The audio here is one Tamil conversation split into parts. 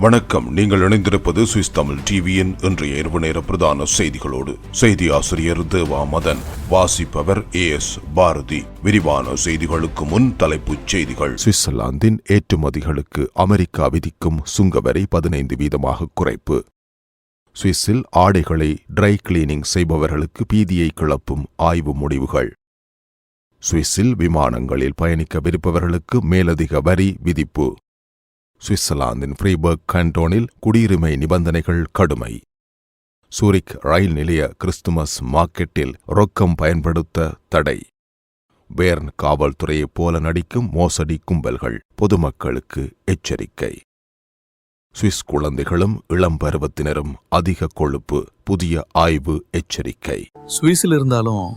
வணக்கம். நீங்கள் இணைந்திருப்பது சுவிஸ் தமிழ் டிவியின் இன்றைய இரவு நேர பிரதான செய்திகளோடு. செய்தி ஆசிரியர் தேவா மதன் வாசிப்பவர் ஏ எஸ் பாரதி. விரிவான செய்திகளுக்கு முன் தலைப்புச் செய்திகள். சுவிட்சர்லாந்தின் ஏற்றுமதிகளுக்கு அமெரிக்கா விதிக்கும் சுங்கவரை பதினைந்து வீதமாக குறைப்பு. சுவிஸில் ஆடைகளை ட்ரை கிளீனிங் செய்பவர்களுக்கு பீதியை கிளப்பும் ஆய்வு முடிவுகள். சுவிஸில் விமானங்களில் பயணிக்க விருப்பவர்களுக்கு மேலதிக வரி விதிப்பு. சுவிட்சர்லாந்தின் ஃப்ரீபர்க் கண்டோனில் குடியுரிமை நிபந்தனைகள் கடுமை. சூரிக் ரயில் நிலைய கிறிஸ்துமஸ் மார்க்கெட்டில் ரொக்கம் பயன்படுத்த தடை. பேர்ன் காவல்துறையைப் போல நடிக்கும் மோசடி கும்பல்கள் பொதுமக்களுக்கு எச்சரிக்கை. சுவிஸ் குழந்தைகளும் இளம் பருவத்தினரும் அதிக கொழுப்பு புதிய ஆய்வு எச்சரிக்கை. சுவிஸில் இருந்தாலும்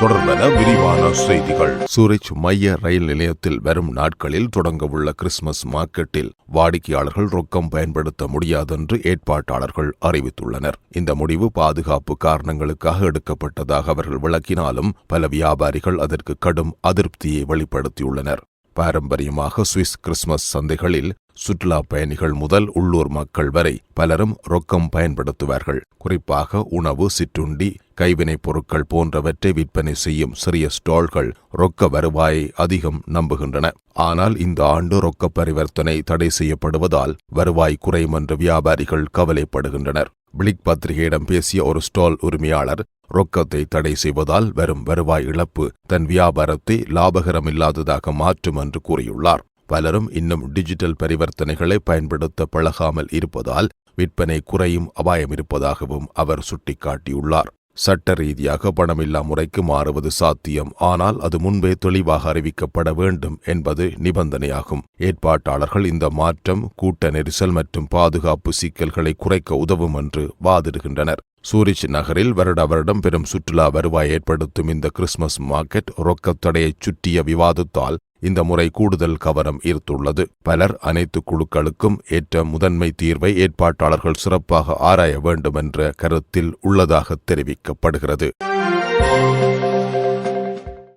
தொடர்பென விரிவான செய்திகள். சூரிச் மைய ரயில் நிலையத்தில் வரும் நாட்களில் தொடங்கவுள்ள கிறிஸ்துமஸ் மார்க்கெட்டில் வாடிக்கையாளர்கள் ரொக்கம் பயன்படுத்த முடியாதென்று ஏற்பாட்டாளர்கள் அறிவித்துள்ளனர். இந்த முடிவு பாதுகாப்பு காரணங்களுக்காக எடுக்கப்பட்டதாக அவர்கள் விளக்கினாலும் பல வியாபாரிகள் அதற்கு கடும் அதிருப்தியை வெளிப்படுத்தியுள்ளனர். பாரம்பரியமாக சுவிஸ் கிறிஸ்துமஸ் சந்தைகளில் சுற்றுலா பயணிகள் முதல் உள்ளூர் மக்கள் வரை பலரும் ரொக்கம் பயன்படுத்துவார்கள். குறிப்பாக உணவு சிற்றுண்டி கைவினைப் பொருட்கள் போன்றவற்றை விற்பனை செய்யும் சிறிய ஸ்டால்கள் ரொக்க வருவாயை அதிகம் நம்புகின்றன. ஆனால் இந்த ஆண்டு ரொக்க பரிவர்த்தனை தடை செய்யப்படுவதால் வருவாய் குறையும் என்று வியாபாரிகள் கவலைப்படுகின்றனர். பிளிக் பத்திரிகையிடம் பேசிய ஒரு ஸ்டால் உரிமையாளர் ரொக்கத்தை தடை செய்வதால் வரும் வருவாய் இழப்பு தன் வியாபாரத்தை லாபகரமில்லாததாக மாற்றும் என்று கூறியுள்ளார். பலரும் இன்னும் டிஜிட்டல் பரிவர்த்தனைகளை பயன்படுத்த பழகாமல் இருப்பதால் விற்பனை குறையும் அபாயம் இருப்பதாகவும் அவர் சுட்டிக்காட்டியுள்ளார். சட்ட ரீதியாக பணமில்லா முறைக்கு மாறுவது சாத்தியம். ஆனால் அது முன்பே தெளிவாக அறிவிக்கப்பட வேண்டும் என்பது நிபந்தனையாகும். ஏற்பாட்டாளர்கள் இந்த மாற்றம் கூட்ட நெரிசல் மற்றும் பாதுகாப்பு சிக்கல்களை குறைக்க உதவும் என்று வாதிடுகின்றனர். சூரிச் நகரில் வருட வருடம் பெரும் சுற்றுலா வருவாய் ஏற்படுத்தும் இந்த கிறிஸ்துமஸ் மார்க்கெட் ரொக்கத் தடையைச் சுற்றிய விவாதத்தால் இந்த முறை கூடுதல் கவனம் ஈர்த்துள்ளது. பலர் அனைத்து குழுக்களுக்கும் ஏற்ற முதன்மை தீர்வை ஏற்பாட்டாளர்கள் சிறப்பாக ஆராய வேண்டும் என்ற கருத்தில் உள்ளதாக தெரிவிக்கப்படுகிறது.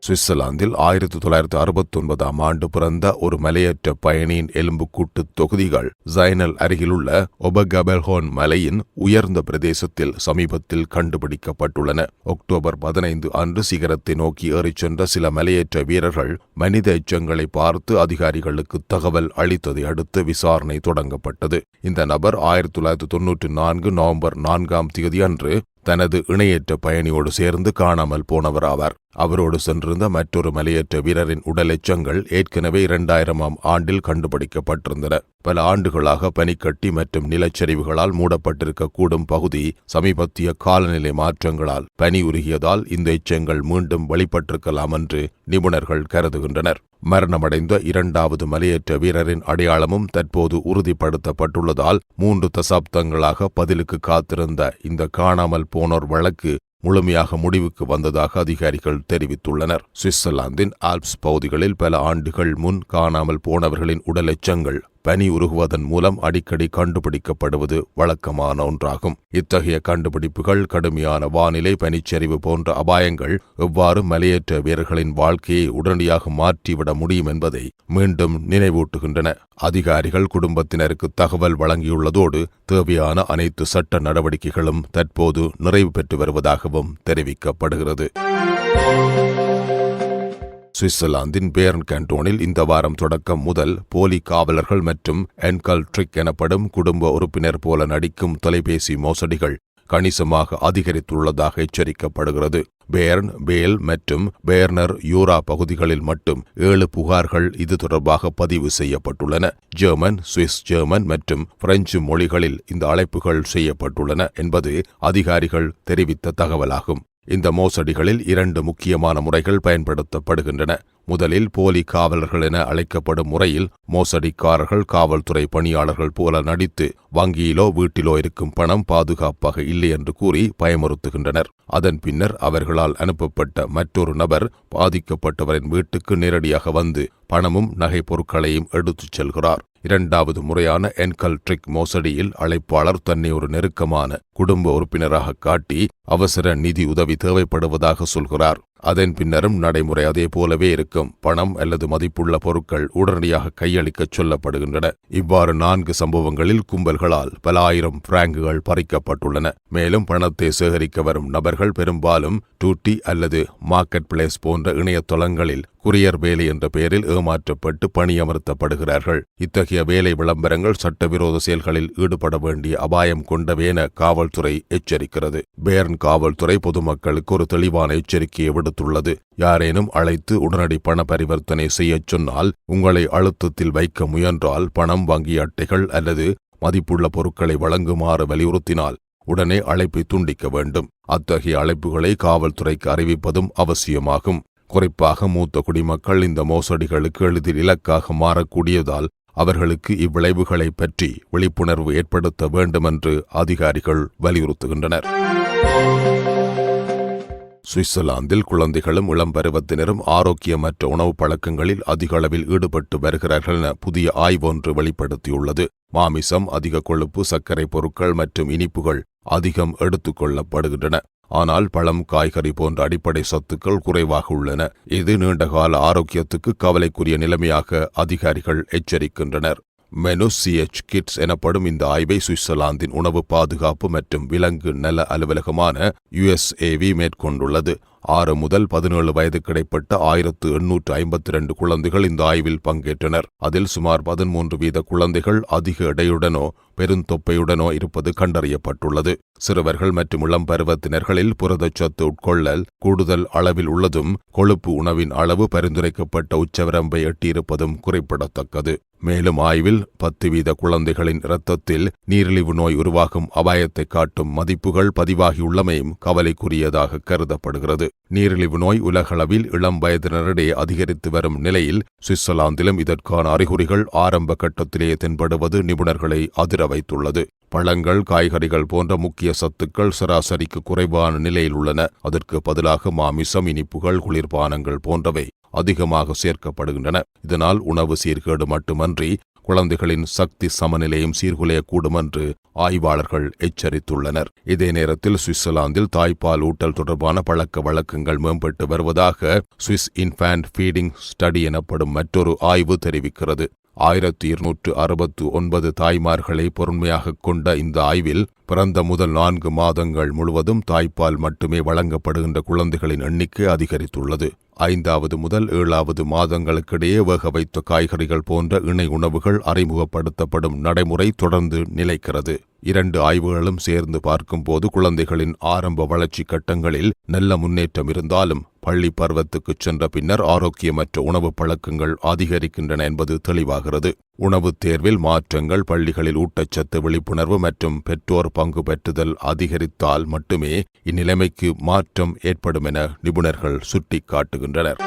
சுவிட்சர்லாந்தில் ஆயிரத்தி தொள்ளாயிரத்தி அறுபத்தி ஒன்பதாம் ஆண்டு பிறந்த ஒரு மலையற்ற பயணியின் எலும்புக்கூட்டு தொகுதிகள் ஜைனல் அருகிலுள்ள ஒபகபெல்ஹோன் மலையின் உயர்ந்த பிரதேசத்தில் சமீபத்தில் கண்டுபிடிக்கப்பட்டுள்ளன. அக்டோபர் பதினைந்து அன்று சிகரத்தை நோக்கி ஏறிச் சென்ற சில மலையேற்ற வீரர்கள் மனித எச்சங்களை பார்த்து அதிகாரிகளுக்கு தகவல் அளித்ததை அடுத்து விசாரணை தொடங்கப்பட்டது. இந்த நபர் ஆயிரத்தி தொள்ளாயிரத்தி தொன்னூற்றி நான்கு நவம்பர் நான்காம் தேதி அன்று தனது இணையற்ற பயணியோடு சேர்ந்து காணாமல் போனவர் ஆவார் அவரோடு சென்றிருந்த மற்றொரு மலையற்ற வீரரின் உடல் எச்சங்கள் ஏற்கனவே இரண்டாயிரமாம் ஆண்டில் கண்டுபிடிக்கப்பட்டிருந்தன. பல ஆண்டுகளாக பனிக்கட்டி மற்றும் நிலச்சரிவுகளால் மூடப்பட்டிருக்கக்கூடும் பகுதி சமீபத்திய காலநிலை மாற்றங்களால் பனி உருகியதால் இந்த எச்சங்கள் மீண்டும் வெளிப்பட்டிருக்கலாம் என்று நிபுணர்கள் கருதுகின்றனர். மரணமடைந்த இரண்டாவது மலையேற்ற வீரரின் அடையாளமும் தற்போது உறுதிப்படுத்தப்பட்டுள்ளதால் மூன்று தசாப்தங்களாக பதிலுக்கு காத்திருந்த இந்த காணாமல் போனோர் வழக்கு முழுமையாக முடிவுக்கு வந்ததாக அதிகாரிகள் தெரிவித்துள்ளனர். சுவிட்சர்லாந்தின் ஆல்ப்ஸ் பகுதிகளில் பல ஆண்டுகள் முன் காணாமல் போனவர்களின் உடலச்சங்கள் பனி உருகுவதன் மூலம் அடிக்கடி கண்டுபிடிக்கப்படுவது வழக்கமான ஒன்றாகும். இத்தகைய கண்டுபிடிப்புகள் கடுமையான வானிலை பனிச்சரிவு போன்ற அபாயங்கள் எவ்வாறு மலையேற்ற வீரர்களின் வாழ்க்கையை உடனடியாக மாற்றிவிட முடியும் என்பதை மீண்டும் நினைவூட்டுகின்றன. அதிகாரிகள் குடும்பத்தினருக்கு தகவல் வழங்கியுள்ளதோடு தேவையான அனைத்து சட்ட நடவடிக்கைகளும் தற்போது நிறைவு பெற்று வருவதாகவும் தெரிவிக்கப்படுகிறது. சுவிட்சர்லாந்தின் பேர்ன் கண்டோனில் இந்த வாரம் தொடக்கம் முதல் போலி காவலர்கள் மற்றும் என்கல் ட்ரிக் எனப்படும் குடும்ப உறுப்பினர் போல நடிக்கும் தொலைபேசி மோசடிகள் கணிசமாக அதிகரித்துள்ளதாக எச்சரிக்கப்படுகிறது. பேர்ன் பேல் மற்றும் பேர்னர் யூரா பகுதிகளில் மட்டும் ஏழு புகார்கள் இது தொடர்பாக பதிவு செய்யப்பட்டுள்ளன. ஜெர்மன் சுவிஸ் ஜெர்மன் மற்றும் பிரெஞ்சு மொழிகளில் இந்த அழைப்புகள் செய்யப்பட்டுள்ளன என்பது அதிகாரிகள் தெரிவித்த தகவலாகும். இந்த மோசடிகளில் இரண்டு முக்கியமான முறைகள் பயன்படுத்தப்படுகின்றன. முதலில் போலி காவலர்கள் என அழைக்கப்படும் முறையில் மோசடிக்காரர்கள் காவல்துறை பணியாளர்கள் போல நடித்து வங்கியிலோ வீட்டிலோ இருக்கும் பணம் பாதுகாப்பாக இல்லை என்று கூறி பயமுறுத்துகின்றனர். அதன் பின்னர் அவர்களால் அனுப்பப்பட்ட மற்றொரு நபர் பாதிக்கப்பட்டவரின் வீட்டுக்கு நேரடியாக வந்து பணமும் நகை பொருட்களையும் எடுத்துச் செல்கிறார். இரண்டாவது முறையான என்கல் ட்ரிக் மோசடியில் அழைப்பாளர் தன்னை ஒரு நெருக்கமான குடும்ப உறுப்பினராக காட்டி அவசர நிதி உதவி தேவைப்படுவதாக சொல்கிறார். அதன் பின்னரும் நடைமுறை அதே போலவே இருக்கும். பணம் அல்லது மதிப்புள்ள பொருட்கள் உடனடியாக கையளிக்கச் சொல்லப்படுகின்றன. இவ்வாறு நான்கு சம்பவங்களில் கும்பல்களால் பல ஆயிரம் பிராங்குகள் பறிக்கப்பட்டுள்ளன. மேலும் பணத்தை சேகரிக்க வரும் நபர்கள் பெரும்பாலும் டூட்டி அல்லது மார்க்கெட் பிளேஸ் போன்ற இணையதளங்களில் குரியர் வேலை என்ற பெயரில் ஏமாற்றப்பட்டு பணியமர்த்தப்படுகிறார்கள். இத்தகைய வேலை விளம்பரங்கள் சட்டவிரோத செயல்களில் ஈடுபட வேண்டிய அபாயம் கொண்டவேன காவல்துறை எச்சரிக்கிறது. பேர்ன் காவல்துறை பொதுமக்களுக்கு ஒரு தெளிவான எச்சரிக்கையை விடுத்துள்ளது. யாரேனும் அழைத்து உடனடி பண பரிவர்த்தனை செய்யச் சொன்னால் உங்களை அழுத்தத்தில் வைக்க முயன்றால் பணம் வங்கி அட்டைகள் அல்லது மதிப்புள்ள பொருட்களை வழங்குமாறு வலியுறுத்தினால் உடனே அழைப்பை துண்டிக்க வேண்டும். அத்தகைய அழைப்புகளை காவல்துறைக்கு அறிவிப்பதும் அவசியமாகும். குறிப்பாக மூத்த குடிமக்கள் இந்த மோசடிகளுக்கு எளிதில் இலக்காக மாறக்கூடியதால் அவர்களுக்கு இவ்விளைவுகளை பற்றி விழிப்புணர்வு ஏற்படுத்த வேண்டுமென்று அதிகாரிகள் வலியுறுத்துகின்றனர். சுவிட்சர்லாந்தில் குழந்தைகளும் இளம் பருவத்தினரும் ஆரோக்கியமற்ற உணவு பழக்கங்களில் அதிக அளவில் ஈடுபட்டு வருகிறார்கள் என புதிய ஆய்வொன்று வெளிப்படுத்தியுள்ளது. மாமிசம் அதிக கொழுப்பு சர்க்கரை பொருட்கள் மற்றும் இனிப்புகள் அதிகம் எடுத்துக் கொள்ளப்படுகின்றன. ஆனால் பழம் காய்கறி போன்ற அடிப்படை சத்துக்கள் குறைவாக உள்ளன. இது நீண்டகால ஆரோக்கியத்துக்கு கவலைக்குரிய நிலைமையாக அதிகாரிகள் எச்சரிக்கின்றனர். மெனு சிஎச் கிட்ஸ் எனப்படும் இந்த ஆய்வை சுவிட்சர்லாந்தின் உணவு பாதுகாப்பு மற்றும் விலங்கு நல அலுவலகமான யுஎஸ்ஏவி மேற்கொண்டுள்ளது. ஆறு முதல் பதினேழு வயதுக்கு இடைப்பட்ட ஆயிரத்து எண்ணூற்று ஐம்பத்தி இரண்டு குழந்தைகள் இந்த ஆய்வில் பங்கேற்றனர். அதில் சுமார் பதிமூன்று வீத குழந்தைகள் அதிக எடையுடனோ பெருந்தொப்பையுடனோ இருப்பது கண்டறியப்பட்டுள்ளது. சிறுவர்கள் மற்றும் இளம் பருவத்தினர்களில் புரதச்சத்து உட்கொள்ளல் கூடுதல் அளவில் உள்ளதும் கொழுப்பு உணவின் அளவு பரிந்துரைக்கப்பட்ட உச்சவரம்பை எட்டியிருப்பதும் குறிப்பிடத்தக்கது. மேலும் ஆய்வில் பத்து வீத குழந்தைகளின் இரத்தத்தில் நீரிழிவு நோய் உருவாகும் அபாயத்தை காட்டும் மதிப்புகள் பதிவாகியுள்ளமையும் கவலைக்குரியதாக கருதப்படுகிறது. நீரிழிவு நோய் உலகளவில் இளம் வயதினரிடையே அதிகரித்து வரும் நிலையில் சுவிட்சர்லாந்திலும் இதற்கான அறிகுறிகள் ஆரம்ப கட்டத்திலேயே தென்படுவது நிபுணர்களை அதிர வைத்துள்ளது. பழங்கள் காய்கறிகள் போன்ற முக்கிய சத்துக்கள் சராசரிக்கு குறைவான நிலையில் உள்ளன. அதற்கு பதிலாக மாமிசம் இனிப்புகள் குளிர்பானங்கள் போன்றவை. அதிகமாக சேர்க்கப்படுகின்றன. இதனால் உணவு சீர்கேடு மட்டுமன்றி குழந்தைகளின் சக்தி சமநிலையும் சீர்குலையக்கூடும் என்று ஆய்வாளர்கள் எச்சரித்துள்ளனர். இதே நேரத்தில் சுவிட்சர்லாந்தில் தாய்ப்பால் ஊட்டல் தொடர்பான பழக்க வழக்கங்கள் மேம்பட்டு வருவதாக சுவிஸ் இன்ஃபேண்ட் ஃபீடிங் ஸ்டடி எனப்படும் மற்றொரு ஆய்வு தெரிவிக்கிறது. ஆயிரத்தி இருநூற்று அறுபத்து ஒன்பது தாய்மார்களை பொறுமையாக கொண்ட இந்த ஆய்வில் பிறந்த முதல் நான்கு மாதங்கள் முழுவதும் தாய்ப்பால் மட்டுமே வழங்கப்படுகின்ற குழந்தைகளின் எண்ணிக்கை அதிகரித்துள்ளது. ஐந்தாவது முதல் ஏழாவது மாதங்களுக்கிடையே வேக வைத்த காய்கறிகள் போன்ற இணை உணவுகள் அறிமுகப்படுத்தப்படும் நடைமுறை தொடர்ந்து நிலைக்கிறது. இரண்டு ஆய்வுகளும் சேர்ந்து பார்க்கும்போது குழந்தைகளின் ஆரம்ப வளர்ச்சி கட்டங்களில் நல்ல முன்னேற்றம் இருந்தாலும் பள்ளி பருவத்துக்குச் சென்ற பின்னர் ஆரோக்கியமற்ற உணவு பழக்கங்கள் அதிகரிக்கின்றன என்பது தெளிவாகிறது. உணவுத் தேர்வில் மாற்றங்கள் பள்ளிகளில் ஊட்டச்சத்து விழிப்புணர்வு மற்றும் பெற்றோர் பங்கு பெற்றுதல் அதிகரித்தால் மட்டுமே இந்நிலைமைக்கு மாற்றம் ஏற்படும் என நிபுணர்கள் சுட்டிக்காட்டுகின்றனர்.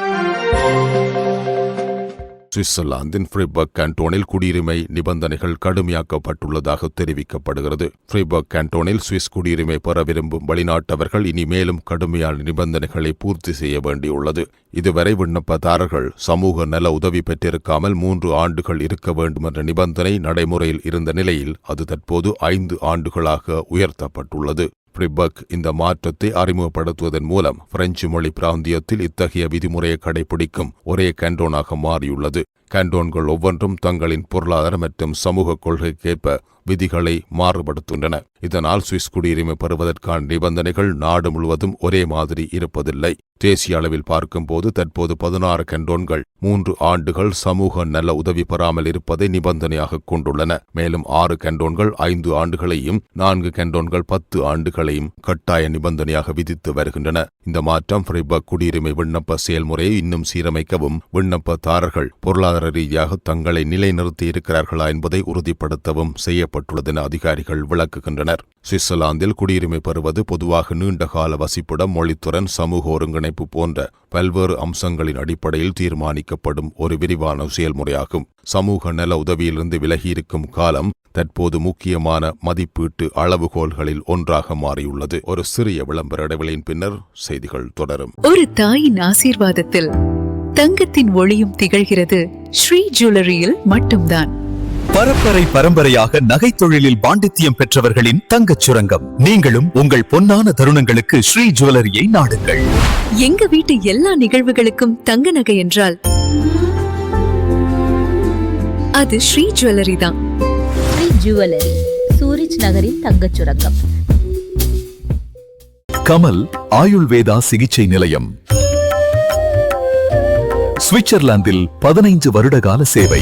சுவிட்சர்லாந்தின் ஃப்ரிபர்க் கேண்டோனில் குடியுரிமை நிபந்தனைகள் கடுமையாக்கப்பட்டுள்ளதாக தெரிவிக்கப்படுகிறது. ஃப்ரிபர்க் கேண்டோனில் சுவிஸ் குடியுரிமை பெற விரும்பும் வெளிநாட்டவர்கள் இனி மேலும் கடுமையான நிபந்தனைகளை பூர்த்தி செய்ய வேண்டியுள்ளது. இதுவரை விண்ணப்பதாரர்கள் சமூக நல உதவி பெற்றிருக்காமல் மூன்று ஆண்டுகள் இருக்க வேண்டும் என்ற நிபந்தனை நடைமுறையில் இருந்த நிலையில் அது தற்போது ஐந்து ஆண்டுகளாக உயர்த்தப்பட்டுள்ளது. ஃப்ரிபர்க் இந்த மாற்றத்தை அறிமுகப்படுத்துவதன் மூலம் பிரெஞ்சு மொழி பிராந்தியத்தில் இத்தகைய விதிமுறையை கடைபிடிக்கும் ஒரே கேண்டோனாக மாறியுள்ளது. கேண்டோன்கள் ஒவ்வொன்றும் தங்களின் பொருளாதார மற்றும் சமூக கொள்கைக்கேற்ப விதிகளை மாறுபடுத்துகின்றன. இதனால் சுவிஸ் குடியுரிமை பெறுவதற்கான நிபந்தனைகள் நாடு முழுவதும் ஒரே மாதிரி இருப்பதில்லை. தேசிய அளவில் பார்க்கும்போது தற்போது பதினாறு கண்டோன்கள் மூன்று ஆண்டுகள் சமூக நல உதவி பெறாமல் இருப்பதை நிபந்தனையாக கொண்டுள்ளன. மேலும் ஆறு கண்டோன்கள் ஐந்து ஆண்டுகளையும் நான்கு கண்டோன்கள் பத்து ஆண்டுகளையும் கட்டாய நிபந்தனையாக விதித்து வருகின்றன. இந்த மாற்றம் ஃப்ரிபர்க் குடியுரிமை விண்ணப்ப செயல்முறையை இன்னும் சீரமைக்கவும் விண்ணப்பதாரர்கள் பொருளாதார ரீதியாக தங்களை நிலைநிறுத்தி இருக்கிறார்களா என்பதை உறுதிப்படுத்தவும் செய்யப்பட்டுள்ளதென அதிகாரிகள் விளக்குகின்றனர். சுவிட்சர்லாந்தில் குடியுரிமை பெறுவது பொதுவாக நீண்டகால வசிப்பிடம் மொழித்துறன் சமூக ஒருங்கிணைப்பு போன்ற பல்வேறு அம்சங்களின் அடிப்படையில் தீர்மானிக்கப்படும் ஒரு விரிவான செயல்முறையாகும். சமூக நல உதவியிலிருந்து விலகியிருக்கும் காலம் தற்போது முக்கியமான மதிப்பீட்டு அளவுகோல்களில் ஒன்றாக மாறியுள்ளது. ஒரு சிறிய விளம்பர இடைவெளியின் பின்னர் செய்திகள் தொடரும். ஒரு தாயின் ஆசீர்வாதத்தில் தங்கத்தின் ஒளியும் திகழ்கிறது. ஸ்ரீ ஜுவல்லரியில் மட்டும்தான். பரம்பரை பரம்பரையாக நகைத் தொழிலில் பாண்டித்தியம் பெற்றவர்களின் தங்கச் சுரங்கம். நீங்களும் உங்கள் பொன்னான தருணங்களுக்கு ஸ்ரீ ஜுவல்லரியை நாடுங்கள். எங்க வீட்டு எல்லா நிகழ்வுகளுக்கும் தங்க நகை என்றால்? அது ஸ்ரீ ஜுவல்லரி தான். ஸ்ரீ ஜுவல்லரி சூரிச் நகரின் தங்கச் சுரங்கம். கமல் ஆயுள்வேதா சிகிச்சை நிலையம். சுவிட்சர்லாந்தில் பதினைந்து வருடகால சேவை.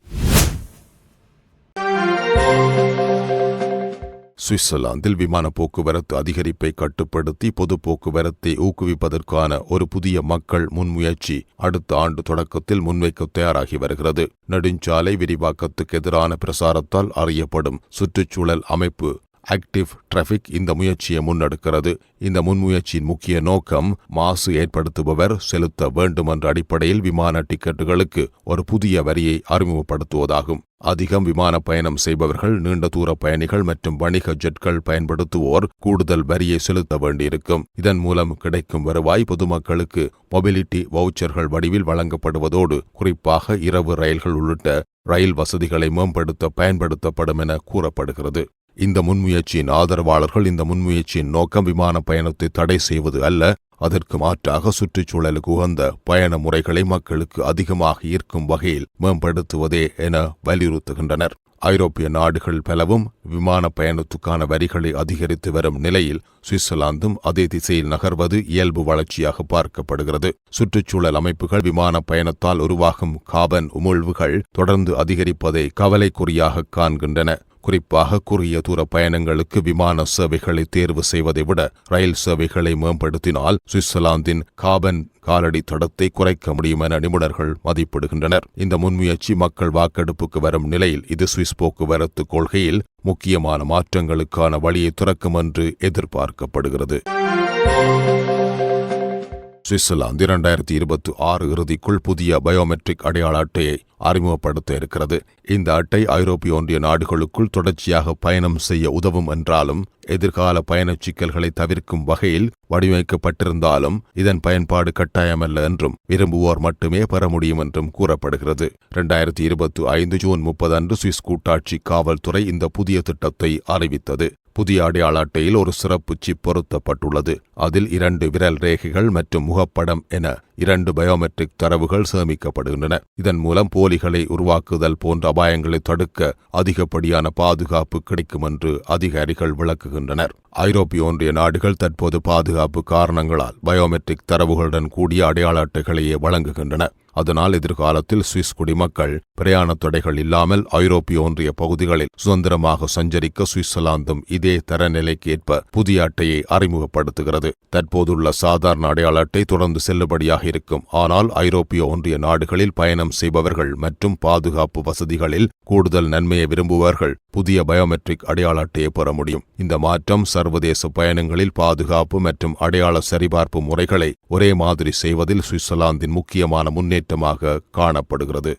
சுவிட்சர்லாந்தில் விமான போக்குவரத்து அதிகரிப்பை கட்டுப்படுத்தி பொது போக்குவரத்தை ஊக்குவிப்பதற்கான ஒரு புதிய மக்கள் முன்முயற்சி அடுத்த ஆண்டு தொடக்கத்தில் முன்வைக்க தயாராகி வருகிறது. நெடுஞ்சாலை விரிவாக்கத்துக்கு எதிரான பிரசாரத்தால் அறியப்படும் சுற்றுச்சூழல் அமைப்பு ஆக்டிவ் டிராஃபிக் இந்த முயற்சியை முன்னெடுக்கிறது. இந்த முன்முயற்சியின் முக்கிய நோக்கம் மாசு ஏற்படுத்துபவர் செலுத்த வேண்டும் என்ற அடிப்படையில் விமான டிக்கெட்டுகளுக்கு ஒரு புதிய வரியை அறிமுகப்படுத்துவதாகும். அதிகம் விமான பயணம் செய்பவர்கள் நீண்ட தூர பயணிகள் மற்றும் வணிக ஜெட்கள் பயன்படுத்துவோர் கூடுதல் வரியை செலுத்த வேண்டியிருக்கும். இதன் மூலம் கிடைக்கும் வருவாய் பொதுமக்களுக்கு மொபிலிட்டி வவுச்சர்கள் வடிவில் வழங்கப்படுவதோடு குறிப்பாக இரவு ரயில்கள் உள்ளிட்ட ரயில் வசதிகளை மேம்படுத்த பயன்படுத்தப்படும் என கூறப்படுகிறது. இந்த முன்முயற்சியின் ஆதரவாளர்கள் இந்த முன்முயற்சியின் நோக்கம் விமான பயணத்தை தடை செய்வது அல்ல அதற்கு மாற்றாக சுற்றுச்சூழலுக்கு உகந்த பயண முறைகளை மக்களுக்கு அதிகமாக ஈர்க்கும் வகையில் மேம்படுத்துவதே என வலியுறுத்துகின்றனர். ஐரோப்பிய நாடுகள் பலவும் விமான பயணத்துக்கான வரிகளை அதிகரித்து வரும் நிலையில் சுவிட்சர்லாந்தும் அதே திசையில் நகர்வது இயல்பு வளர்ச்சியாக பார்க்கப்படுகிறது. சுற்றுச்சூழல் அமைப்புகள் விமான பயணத்தால் உருவாகும் காபன் உமிழ்வுகள் தொடர்ந்து அதிகரிப்பதை கவலைக்குறியாக காண்கின்றன. குறிப்பாக குறுகிய தூர பயணங்களுக்கு விமான சேவைகளை தேர்வு செய்வதை விட ரயில் சேவைகளை மேம்படுத்தினால் சுவிட்சர்லாந்தின் காபன் காலடி தடத்தை குறைக்க முடியும் என நிபுணர்கள் மதிப்பிடுகின்றனர். இந்த முன்முயற்சி மக்கள் வாக்கெடுப்புக்கு வரும் நிலையில் இது சுவிஸ் போக்குவரத்து கொள்கையில் முக்கியமான மாற்றங்களுக்கான வழியை திறக்கும் என்று எதிர்பார்க்கப்படுகிறது. சுவிட்சர்லாந்து இரண்டாயிரத்தி இருபத்தி ஆறு இறுதிக்குள் புதிய பயோமெட்ரிக் அடையாள அட்டையை அறிமுகப்படுத்த இருக்கிறது. இந்த அட்டை ஐரோப்பிய ஒன்றிய நாடுகளுக்குள் தொடர்ச்சியாக பயணம் செய்ய உதவும் என்றாலும் எதிர்கால பயணச் சிக்கல்களை தவிர்க்கும் வகையில் வடிவமைக்கப்பட்டிருந்தாலும் இதன் பயன்பாடு கட்டாயமல்ல என்றும் விரும்புவோர் மட்டுமே பெற முடியும் என்றும் கூறப்படுகிறது. இரண்டாயிரத்தி இருபத்தி ஐந்து ஜூன் முப்பது அன்று சுவிஸ் கூட்டாட்சி காவல்துறை இந்த புதிய திட்டத்தை அறிவித்தது. புதிய அடையாள அட்டையில் ஒரு சிறப்பு சிப் பொருத்தப்பட்டுள்ளது. அதில் இரண்டு விரல் ரேகைகள் மற்றும் முகப்படம் என இரண்டு பயோமெட்ரிக் தரவுகள் சேமிக்கப்படுகின்றன. இதன் மூலம் போலிகளை உருவாக்குதல் போன்ற அபாயங்களை தடுக்க அதிகப்படியான பாதுகாப்பு கிடைக்கும் என்று அதிகாரிகள் விளக்குகின்றனர். ஐரோப்பிய ஒன்றிய நாடுகள் தற்போது பாதுகாப்பு காரணங்களால் பயோமெட்ரிக் தரவுகளுடன் கூடிய அடையாள அட்டைகளையே வழங்குகின்றன. அதனால் எதிர்காலத்தில் சுவிஸ் குடிமக்கள் பிரயாண தடைகள் இல்லாமல் ஐரோப்பிய ஒன்றிய பகுதிகளில் சுதந்திரமாக சஞ்சரிக்க சுவிட்சர்லாந்தும் இதே தரநிலைக்கு ஏற்ப புதிய அட்டையை அறிமுகப்படுத்துகிறது. தற்போதுள்ள சாதாரண அடையாள அட்டை தொடர்ந்து செல்லுபடியாக இருக்கும். ஆனால் ஐரோப்பிய ஒன்றிய நாடுகளில் பயணம் செய்பவர்கள் மற்றும் பாதுகாப்பு வசதிகளில் கூடுதல் நன்மையை விரும்புபவர்கள் புதிய பயோமெட்ரிக் அடையாள அட்டையை பெற முடியும். இந்த மாற்றம் சர்வதேச பயணங்களில் பாதுகாப்பு மற்றும் அடையாள சரிபார்ப்பு முறைகளை ஒரே மாதிரி செய்வதில் சுவிட்சர்லாந்தின் முக்கியமான முன்னேற்றமாக காணப்படுகிறது.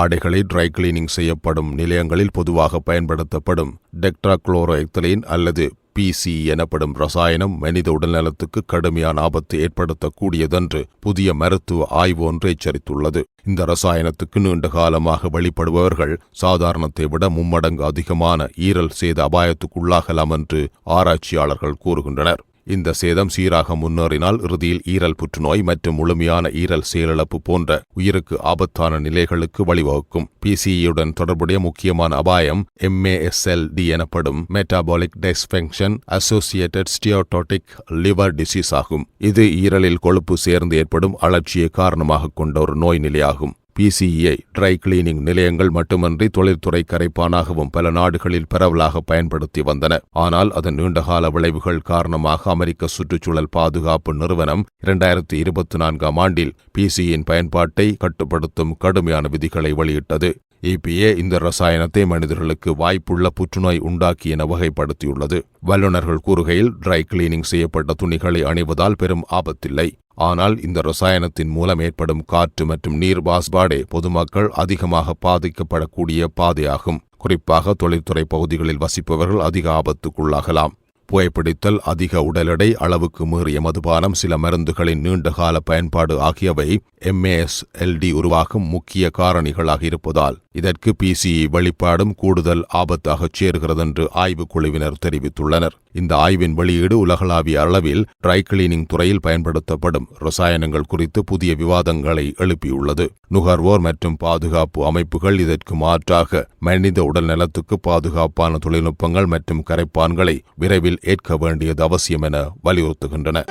ஆடைகளை ட்ரை கிளீனிங் செய்யப்படும் நிலையங்களில் பொதுவாக பயன்படுத்தப்படும் டெக்ட்ராக்ளோரோஎத்தலீன் அல்லது பிசி எனப்படும் ரசாயனம் மனித உடல்நலத்துக்கு கடுமையான ஆபத்து ஏற்படுத்தக்கூடியதென்று புதிய மருத்துவ ஆய்வு ஒன்று எச்சரித்துள்ளது. இந்த ரசாயனத்துக்கு நீண்ட காலமாக வெளிப்படுபவர்கள் சாதாரணத்தை விட மும்மடங்கு அதிகமான ஈரல் சேத அபாயத்துக்குள்ளாகலாம் என்று ஆராய்ச்சியாளர்கள் கூறுகின்றனர். இந்த சேதம் சீராக முன்னேறினால் இறுதியில் ஈரல் புற்றுநோய் மற்றும் முழுமையான ஈரல் செயலிழப்பு போன்ற உயிருக்கு ஆபத்தான நிலைகளுக்கு வழிவகுக்கும். பிசிஇயுடன் தொடர்புடைய முக்கியமான அபாயம் எம்ஏஎஸ்எல்டி எனப்படும் metabolic dysfunction associated steatotic liver disease ஆகும். இது ஈரலில் கொழுப்பு சேர்ந்து ஏற்படும் அழற்சியை காரணமாக கொண்ட ஒரு நோய் நிலையாகும் பிசிஇஐ ட்ரை கிளீனிங் நிலையங்கள் மட்டுமன்றி தொழில்துறை கரைப்பானாகவும் பல நாடுகளில் பரவலாக பயன்படுத்தி வந்தன. ஆனால் அதன் நீண்டகால விளைவுகள் காரணமாக அமெரிக்க சுற்றுச்சூழல் பாதுகாப்பு நிறுவனம் இரண்டாயிரத்தி இருபத்தி நான்காம் ஆண்டில் பிசியின் பயன்பாட்டை கட்டுப்படுத்தும் கடுமையான விதிகளை வெளியிட்டது. இபிஏ இந்த ரசாயனத்தை மனிதர்களுக்கு வாய்ப்புள்ள புற்றுநோய் உண்டாக்கி என வகைப்படுத்தியுள்ளது. வல்லுநர்கள் கூறுகையில் ட்ரை கிளீனிங் செய்யப்பட்ட துணிகளை அணிவதால் பெரும் ஆபத்தில்லை. ஆனால் இந்த ரசாயனத்தின் மூலம் ஏற்படும் காற்று மற்றும் நீர் மாசுபாடே பொதுமக்கள் அதிகமாக பாதிக்கப்படக்கூடிய பாதையாகும். குறிப்பாக தொழில்துறை பகுதிகளில் வசிப்பவர்கள் அதிக ஆபத்துக்குள்ளாகலாம். புகைப்பிடித்தல் அதிக உடல் எடை அளவுக்கு மீறிய மதுபானம் சில மருந்துகளின் நீண்டகால பயன்பாடு ஆகியவை எம்ஏஎஸ்எல்டி உருவாகும் முக்கிய காரணிகளாக இருப்பதால் இதற்கு பிசிஇ வெளிப்பாடும் கூடுதல் ஆபத்தாக சேர்கிறது என்று ஆய்வுக் குழுவினர் தெரிவித்துள்ளனர். இந்த ஆய்வின் வெளியீடு உலகளாவிய அளவில் ட்ரை கிளீனிங் துறையில் பயன்படுத்தப்படும் ரசாயனங்கள் குறித்து புதிய விவாதங்களை எழுப்பியுள்ளது. நுகர்வோர் மற்றும் பாதுகாப்பு அமைப்புகள் இதற்கு மாற்றாக மனித உடல் நலத்துக்கு பாதுகாப்பான தொழில்நுட்பங்கள் மற்றும் கரைப்பான்களை விரைவில் ஏற்க வேண்டியது அவசியம் என வலியுறுத்துகின்றன.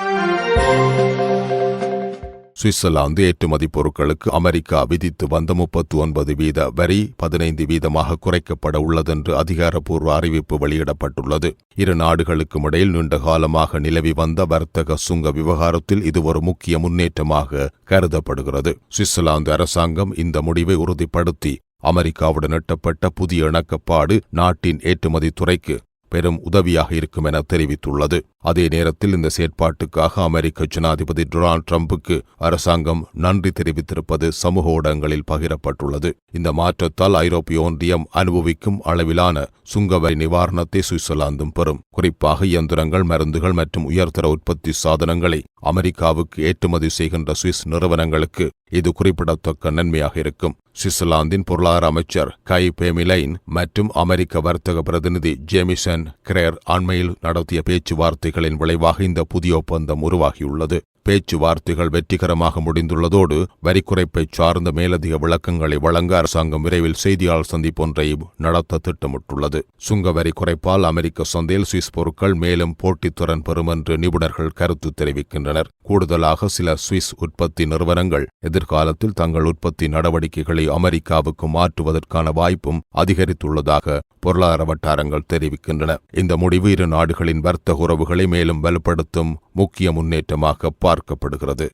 சுவிட்சர்லாந்து ஏற்றுமதி பொருட்களுக்கு அமெரிக்கா விதித்து வந்த முப்பத்தி ஒன்பது வீத வரி பதினைந்து வீதமாக குறைக்கப்பட உள்ளதென்று அதிகாரப்பூர்வ அறிவிப்பு வெளியிடப்பட்டுள்ளது. இரு நாடுகளுக்கும் இடையில் நீண்ட காலமாக நிலவி வந்த வர்த்தக சுங்க விவகாரத்தில் இது ஒரு முக்கிய முன்னேற்றமாக கருதப்படுகிறது. சுவிட்சர்லாந்து அரசாங்கம் இந்த முடிவை உறுதிப்படுத்தி அமெரிக்காவுடன் எட்டப்பட்ட புதிய இணக்கப்பாடு நாட்டின் ஏற்றுமதி துறைக்கு பெரும் உதவியாக இருக்கும் என தெரிவித்துள்ளது. அதே நேரத்தில் இந்த செயற்பாட்டுக்காக அமெரிக்க ஜனாதிபதி டொனால்ட் ட்ரம்புக்கு அரசாங்கம் நன்றி தெரிவித்திருப்பது சமூக ஊடகங்களில் பகிரப்பட்டுள்ளது. இந்த மாற்றத்தால் ஐரோப்பிய ஒன்றியம் அனுபவிக்கும் அளவிலான சுங்கவரி நிவாரணத்தை சுவிட்சர்லாந்தும் பெறும். குறிப்பாக இயந்திரங்கள் மருந்துகள் மற்றும் உயர்தர உற்பத்தி சாதனங்களை அமெரிக்காவுக்கு ஏற்றுமதி செய்கின்ற சுவிஸ் நிறுவனங்களுக்கு இது குறிப்பிடத்தக்க நன்மையாக இருக்கும். சுவிட்சர்லாந்தின் பொருளாதார அமைச்சர் கை பேமிலைன் மற்றும் அமெரிக்க வர்த்தக பிரதிநிதி ஜேமிசன் கிரேர் அண்மையில் நடத்திய பேச்சுவார்த்தைகளின் விளைவாக இந்த புதிய ஒப்பந்தம் உருவாகியுள்ளது. பேச்சுவார்த்தைகள் வெற்றிகரமாக முடிந்துள்ளதோடு வரி குறைப்பை சார்ந்த மேலதிக விளக்கங்களை வழங்க அரசாங்கம் விரைவில் செய்தியாளர் சந்திப்பொன்றை நடத்த திட்டமிட்டுள்ளது. சுங்க வரி குறைப்பால் அமெரிக்க சந்தையில் சுவிஸ் பொருட்கள் மேலும் போட்டித்திறன் பெறும் என்று நிபுணர்கள் கருத்து தெரிவிக்கின்றனர். கூடுதலாக சில சுவிஸ் உற்பத்தி நிறுவனங்கள் எதிர்காலத்தில் தங்கள் உற்பத்தி நடவடிக்கைகளை அமெரிக்காவுக்கு மாற்றுவதற்கான வாய்ப்பும் அதிகரித்துள்ளதாக பொருளாதார வட்டாரங்கள் தெரிவிக்கின்றன. இந்த முடிவு இரு நாடுகளின் வர்த்தக உறவுகளை மேலும் வலுப்படுத்தும் முக்கிய முன்னேற்றமாக பார்க்கப்படுகிறது.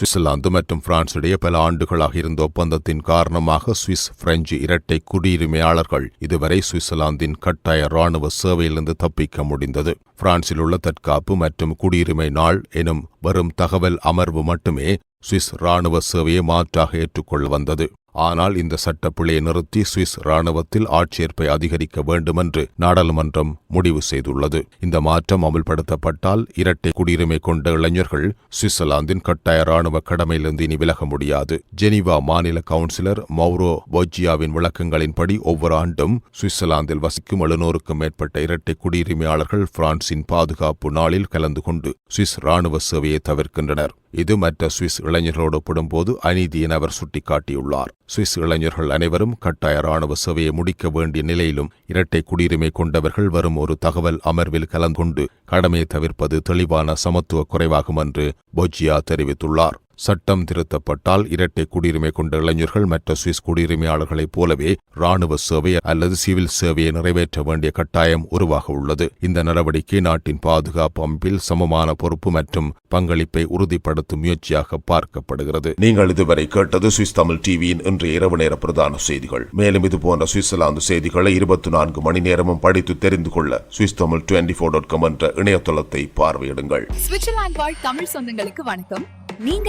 சுவிட்சர்லாந்து மற்றும் பிரான்சிடையே பல ஆண்டுகளாக இருந்த ஒப்பந்தத்தின் காரணமாக சுவிஸ் பிரெஞ்சு இரட்டை குடியுரிமையாளர்கள் இதுவரை சுவிட்சர்லாந்தின் கட்டாய ராணுவ சேவையிலிருந்து தப்பிக்க முடிந்தது. பிரான்சில் உள்ள தற்காப்பு மற்றும் குடியுரிமை நாள் எனும் வரும் தகவல் அமர்வு மட்டுமே சுவிஸ் ராணுவ சேவையை மாற்றாக ஏற்றுக்கொள்ள வந்தது. ஆனால் இந்த சட்டப்பிழையை நிறுத்தி சுவிஸ் ராணுவத்தில் ஆட்சேர்ப்பை அதிகரிக்க வேண்டுமென்று நாடாளுமன்றம் முடிவு செய்துள்ளது. இந்த மாற்றம் அமல்படுத்தப்பட்டால் இரட்டை குடியுரிமை கொண்ட இளைஞர்கள் சுவிட்சர்லாந்தின் கட்டாய ராணுவ கடமையிலிருந்து இனி விலக முடியாது. ஜெனீவா மாநில கவுன்சிலர் மௌரோ போஜியாவின் விளக்கங்களின்படி ஒவ்வொரு ஆண்டும் சுவிட்சர்லாந்தில் வசிக்கும் எழுநூறுக்கும் மேற்பட்ட இரட்டை குடியுரிமையாளர்கள் பிரான்சின் பாதுகாப்பு நாளில் கலந்து கொண்டு சுவிஸ் ராணுவ சேவையை தவிர்க்கின்றனர். இது மற்ற சுவிஸ் இளைஞர்களோடு ஒப்பிடும்போது அநீதி என அவர் சுட்டிக்காட்டியுள்ளார். சுவிஸ் இளைஞர்கள் அனைவரும் கட்டாய ராணுவ சேவையை முடிக்க வேண்டிய நிலையிலும் இரட்டை குடியுரிமை கொண்டவர்கள் வரும் ஒரு தகவல் அமர்வில் கலந்து கொண்டு கடமையை தவிர்ப்பது தெளிவான சமத்துவ குறைவாகும் என்று பொஜியா தெரிவித்துள்ளார். சட்டம் திருத்தப்பட்டால் இரட்டை குடியுரிமை கொண்ட இளைஞர்கள் மற்ற சுவிஸ் குடியுரிமையாளர்களைப் போலவே ராணுவ சேவை அல்லது சிவில் சேவையை நிறைவேற்ற வேண்டிய கட்டாயம் உருவாக உள்ளது. இந்த நடவடிக்கை நாட்டின் பாதுகாப்பு அமைப்பில் சமமான பொறுப்பு மற்றும் பங்களிப்பை உறுதிப்படுத்தும் முயற்சியாக பார்க்கப்படுகிறது. நீங்கள் இதுவரை கேட்டது சுவிஸ் தமிழ் டிவியின் இன்றைய இரவு நேர பிரதான செய்திகள். மேலும் இது போன்ற சுவிட்சர்லாந்து செய்திகளை இருபத்தி நான்கு மணி நேரமும் படித்து தெரிந்து கொள்ள Swiss Tamil twenty four dot com என்ற இணையதளத்தை பார்வையிடுங்கள். சுவிட்சர்லாந்து வாழ் தமிழ் சொந்தங்களுக்கு வணக்கம். நீங்க